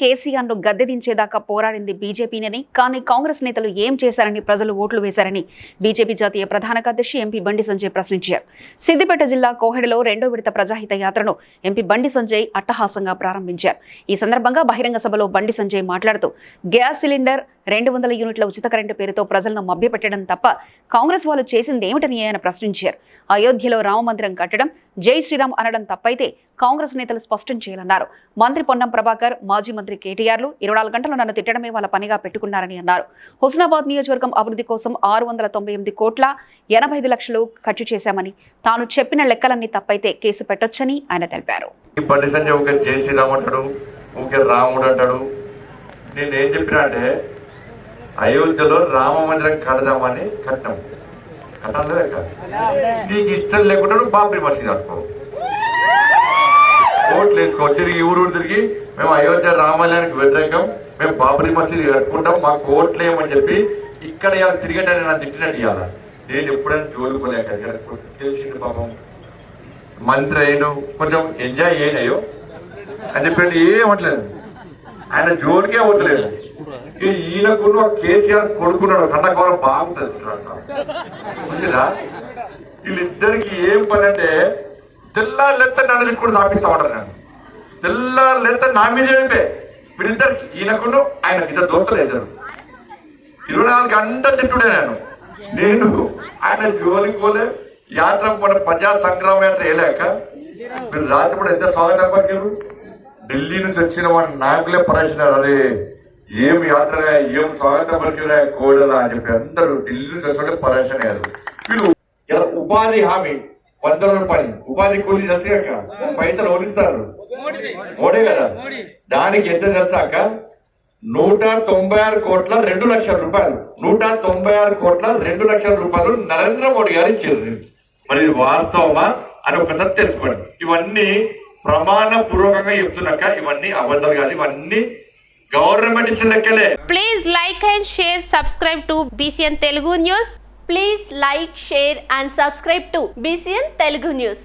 కేసీఆర్ను గద్దెదించేదాకా పోరాడింది బీజేపీనని. కానీ కాంగ్రెస్ నేతలు ఏం చేశారని ప్రజలు ఓట్లు వేశారని బీజేపీ జాతీయ ప్రధాన కార్యదర్శి ఎంపీ బండి సంజయ్ ప్రశ్నించారు. సిద్దిపేట జిల్లా కోహెడలో రెండో విడత ప్రజాహిత యాత్రను ఎంపీ బండి సంజయ్ అట్టహాసంగా ప్రారంభించారు. ఈ సందర్భంగా బహిరంగ సభలో బండి సంజయ్ మాట్లాడుతూ గ్యాస్ సిలిండర్ రెండు వందల యూనిట్ల ఉచిత కరెంటు పేరుతో ప్రజలను మభ్యపెట్టడం తప్ప కాంగ్రెస్ వాళ్ళు చేసింది ఏమిటని ఆయన ప్రశ్నించారు. అయోధ్యలో రామమందిరం కట్టడం జై శ్రీరామ్ అనడం తప్పైతే కాంగ్రెస్ నేతలు స్పష్టం చేయాలన్నారు. మంత్రి పొన్నం ప్రభాకర్ మాజీ మంత్రి కేటీఆర్లు ఇరవై నాలుగు గంటలు నన్ను తిట్టడమే వాళ్ళ పనిగా పెట్టుకున్నారని అన్నారు. హుస్నాబాద్ నియోజకవర్గం అభివృద్ధి కోసం ఆరు వందల తొంభై ఎనిమిది కోట్ల ఎనభై ఐదు లక్షలు ఖర్చు చేశామని తాను చెప్పిన లెక్కలన్నీ తప్పైతే కేసు పెట్టొచ్చని ఆయన తెలిపారు. రాముడు అంటాడు. నేను ఏం చెప్పినా అంటే అయోధ్యలో రామ మందిరం కడదామని కట్టాం కట్టాలి లేక నీకు ఇష్టం లేకుండా నువ్వు బాబ్రీ మసీద్ అనుకో ఓట్లు వేసుకో. తిరిగి ఊరు తిరిగి మేము అయోధ్య రామాలయానికి వ్యతిరేకం. మేము బాబ్రీ మసీద్ కట్టుకుంటాం. మాకు ఓట్లు వేయమని చెప్పి ఇక్కడ ఇవాళ తిరిగంటే నేను తిట్టినట్టు ఇవాళ. నేను ఎప్పుడైనా జోలుకోలేక ఇక్కడ తెలిసింది పాపం. మంత్రి అయ్యాడు. కొంచెం ఎంజాయ్ చేయనయ్యో. అని చెప్పండి ఏమట్లేదు ఆయన జోలికే అవ్వట్లేదు ఈ ఈయనకు కేసీఆర్ కొడుకున్నాడు కన్నకోరం బాగుంటుంది చూసిరా? వీళ్ళిద్దరికి ఏం పని అంటే తెల్లారులెత్త నన్ను తిట్టుకుని తాపిస్తా ఉంటారు నేను. తెల్లారులెత్త నా మీద ఏమిపే వీళ్ళిద్దరికి ఈయనకును ఆయనకి ఇద్దరు దోస్తులు ఇద్దరు. ఇరవై నాలుగు గంటలు తిట్టుడే నేను. నేను ఆయన జోలికి పోలే యాత్ర మన ప్రజా సంగ్రామ యాత్ర వేయలేక మీరు రాత్రి కూడా ఎంత స్వాగతం పట్టారు ఢిల్లీ నుంచి వచ్చిన వాడు నాకులే పరేసినారు అరే ఏం యాత్ర ఏం స్వాగతం పలికినా కోడలా అని చెప్పి అందరూ ఢిల్లీ నుంచి వచ్చినట్టు పరేషన్ అయ్యారు వీళ్ళు ఉపాధి హామీ వంద రోజుల పని ఉపాధి కూలీ తెలిసాక పైసలు ఓడిస్తారు మోడీ కదా? దానికి ఎంత తెలిసాక నూట తొంభై ఆరు కోట్ల రెండు లక్షల రూపాయలు నూట తొంభై ఆరు కోట్ల రెండు లక్షల రూపాయలు నరేంద్ర మోడీ గారు ఇచ్చారు. మరి ఇది వాస్తవమా అని ఒకసారి తెలుసుకోండి. ఇవన్నీ ప్రమాణ పూర్వకంగా చెప్తున్నాక ఇవన్నీ అబద్ధాలు కాదు ఇవన్నీ గవర్నమెంట్ ఇచ్చిన లెక్కలే Please like and share, subscribe to BCN Telugu News. Please like, share and subscribe to BCN Telugu News.